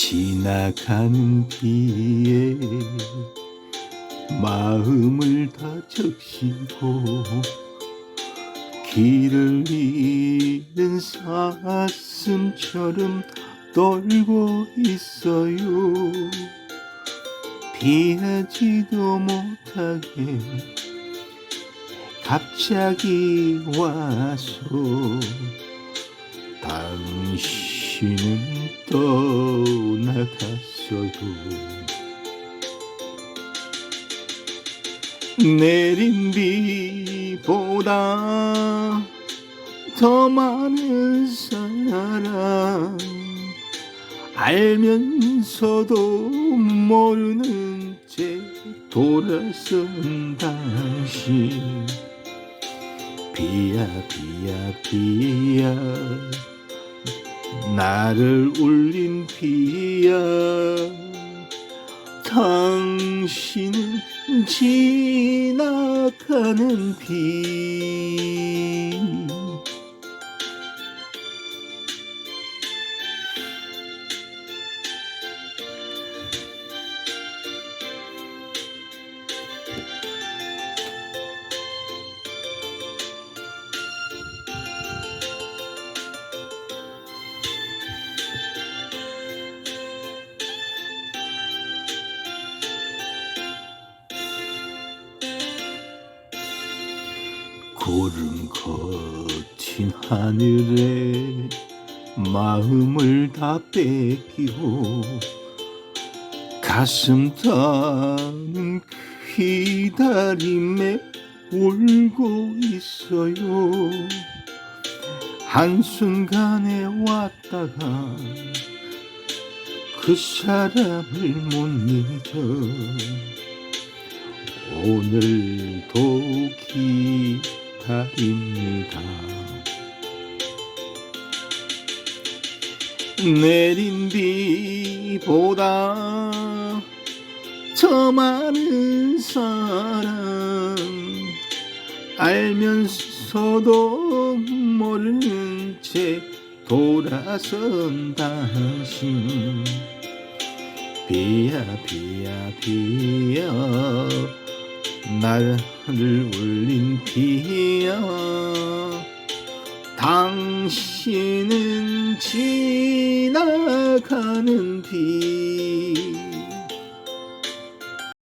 지나가는 비에 마음을 다 적시고 길을 잃은 사슴처럼 떨고 있어요. 피하지도 못하게 갑자기 와서 당신은 떠나 갔어요 내린 비보다 더 많은 사랑 알면서도 모르는 채 돌아선 당신. 비야 비야 비야. 나를 울린 비야 당신은 지나가는 비 구름 거친 하늘에 마음을 다 뺏기고 가슴 타는 기다림에 울고 있어요. 한순간에 왔다가 그 사람을 못 잊어 오늘도 기 다립니다. 내린 비보다 더 많은 사랑 알면서도 모르는 채 돌아선 당신 비야 비야 비야 나를 울린 비야 당신은 지나가는 비